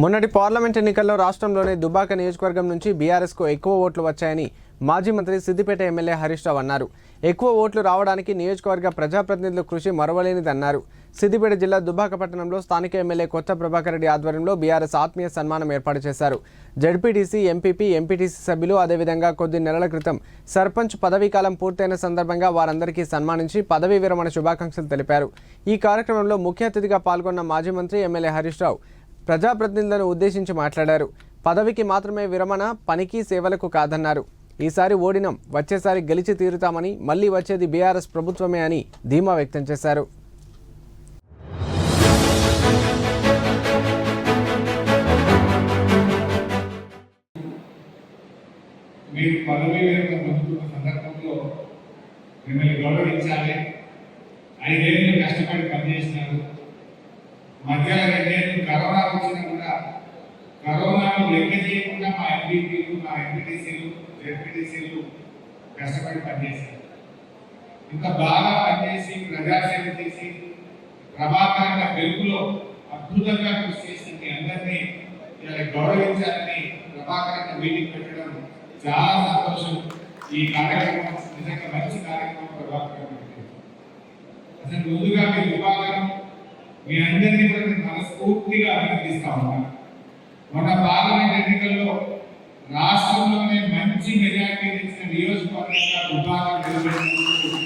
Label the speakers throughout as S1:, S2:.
S1: మొన్నటి పార్లమెంట్ ఎన్నికల్లో రాష్ట్రంలోని దుబాక నియోజకవర్గం నుంచి బీఆర్ఎస్కు ఎక్కువ ఓట్లు వచ్చాయని మాజీ మంత్రి సిద్దిపేట ఎమ్మెల్యే హరీష్ రావు అన్నారు. ఎక్కువ ఓట్లు రావడానికి నియోజకవర్గ ప్రజాప్రతినిధుల కృషి మరవలేనిదన్నారు. సిద్దిపేట జిల్లా దుబాక పట్టణంలో స్థానిక ఎమ్మెల్యే కొత్త ప్రభాకర్ రెడ్డి ఆధ్వర్యంలో బీఆర్ఎస్ ఆత్మీయ సన్మానం ఏర్పాటు చేశారు. జడ్పీటీసీ ఎంపీపీ ఎంపీటీసీ సభ్యులు అదేవిధంగా కొద్ది నెలల క్రితం సర్పంచ్ పదవీకాలం పూర్తయిన సందర్భంగా వారందరికీ సన్మానించి పదవీ విరమణ శుభాకాంక్షలు తెలిపారు. ఈ కార్యక్రమంలో ముఖ్య అతిథిగా పాల్గొన్న మాజీ మంత్రి ఎమ్మెల్యే హరీష్ రావు ప్రజాప్రతినిధులను ఉద్దేశించి మాట్లాడారు. పదవికి మాత్రమే విరమణ పనికి సేవలకు కాదన్నారు. ఈసారి ఓడినం వచ్చేసారి గెలిచి తీరుతామని మళ్ళీ వచ్చేది బీఆర్ఎస్ ప్రభుత్వమే అని ధీమా వ్యక్తం చేశారు.
S2: మీరు పదవి విరమణ పొందుతున్న సందర్భంలో మిమ్మల్ని గౌరవించాలి. ఐదేళ్ళు కష్టపడి పనిచేసినారు. మధ్యలో లేదు కరోనా వచ్చినా కూడా కరోనాను లెక్క చేయకుండా మా ఎంపీపీలు మా ఎంపీటీసీలు జెడ్పీటీసీలు కష్టపడి పనిచేశారు. ఇంత బాగా పనిచేసి ప్రజాసేవ చేసి ప్రభాకరంగా వెలుగులో అద్భుతంగా కృషి చేసిన మీ అందరినీ ఇలా గౌరవించాలని ప్రభాకరంగా మీటింగ్ పెట్టడం చాలా సంతోషం. ఈ కార్యక్రమం నిజంగా మంచి కార్యక్రమం ప్రభాకరం అసలు ముందుగా మీ విభాగం మీ అందరినీ కూడా మనస్ఫూర్తిగా అభినందిస్తా ఉన్నాను మొన్న పార్లమెంట్ ఎన్నికల్లో రాష్ట్రంలోనే మంచి మెజార్టీ తెచ్చిన నియోజకవర్గంగా విభాగం నిలబెట్టినందుకు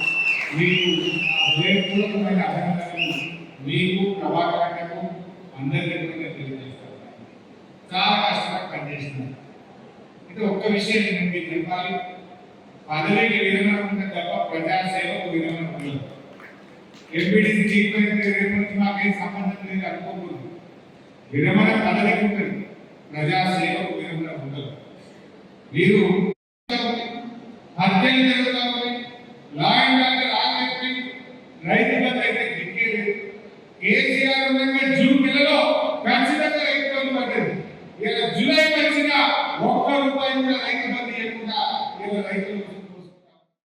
S2: మీకు హృదయపూర్వకమైన అభినందనలు. మీకు ప్రభాకరంకు అందరికీ కూడా తెలియజేస్తాను చాలా కష్టపడి పనిచేసినారు అయితే ఒక్క విషయం నేను మీకు చెప్పాలి. పదవికి విధమైన తప్ప ప్రజాసేవకు విధమైన ఉండదు. ఎంపీటీసీ ట్రీట్మెంట్ విరమణ మాకేం సంబంధం లేదు అనుకోకూడదు. విరమణ పదవికి ఉంటుంది ప్రజాసేవకు విరమణ ఉండదు. మీరు హత్యలు జరుగుతా ఉన్నాయి లా అండ్ ఆర్డర్ ఆగిపోయి రైతు బంధు అయితే దిక్కేది కేసీఆర్ ఉండగా జూన్ నెలలో ఖచ్చితంగా రైతు బంధు పడ్డది ఇలా జూలై వచ్చిన ఒక్క రూపాయి కూడా రైతు బంధు ఇవ్వకుండా ఇలా రైతులు